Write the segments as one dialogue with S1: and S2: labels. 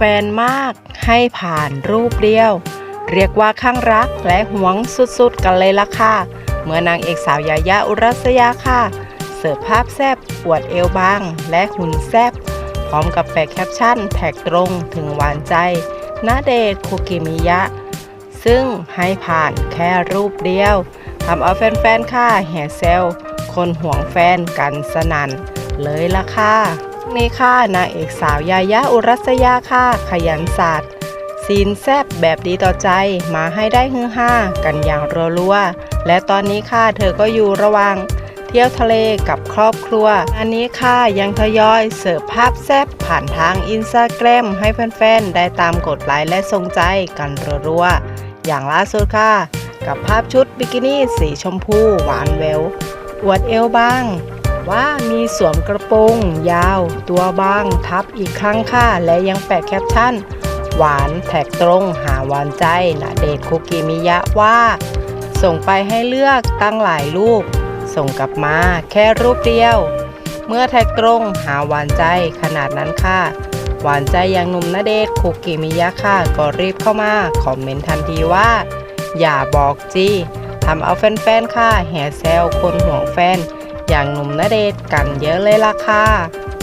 S1: แฟนมากให้ผ่านรูปเดียว เรียกว่าข้างรักและหวงสุดๆกันเลยล่ะค่ะ เมื่อนางเอกสาวยายาอุรัสยาค่ะ เสิร์ฟภาพแซบปวดเอวบาง และหุ่นแซบพร้อมกับแปะแคปชั่นแท็กตรงถึงหวานใจนาเดชคุกิมิยะ ซึ่งให้ผ่านแค่รูปเดียวทำเอาแฟนๆ ค่ะแห่เซลคนห่วงแฟนกันสนั่นเลยล่ะค่ะ นี่ค่ะนางเอกสาวยายาอุรัสยาค่ะ ขยันศาสตร์ซีนแซบแบบดีต่อใจมาให้ได้ฮือฮากันอย่างรัวๆและตอนนี้ค่ะเธอก็อยู่ระหว่างเที่ยวทะเลกับครอบครัว อันนี้ค่ะยังทยอยเสิร์ฟภาพแซบผ่านทางอินสตาแกรมให้แฟนๆ ได้ตามกดไลค์และส่งใจกันรัวๆ อย่างล่าสุดค่ะ กับภาพชุดบิกินี่สีชมพูหวานแววอวดเอวบ้าง ว่ามีสวมกระโปรงยาว ตัวบางทับอีกครั้งค่ะ และยังแปะแคปชั่น หวานแท็กตรงหาหวานใจนะเดชคุกิมิยะว่า ส่งไปให้เลือกตั้งหลายรูป ส่งกลับมาแค่รูปเดียว เมื่อแท็กตรงหาหวานใจขนาดนั้นค่ะ หวานใจอย่างหนุ่มณเดชคุกิมิยะค่ะ ก็รีบเข้ามาคอมเมนต์ทันทีว่า อย่าบอกจีทำเอาแฟนๆค่ะแห่แซวคนห่วงแฟน อย่างหนุ่มณเดชน์กันเยอะเลยล่ะค่ะ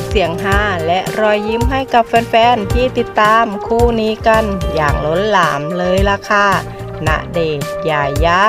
S1: เสียงฮาและรอยยิ้มให้กับแฟนๆ ที่ติดตามคู่นี้กันอย่างล้นหลามเลยล่ะค่ะณเดชน์ยายา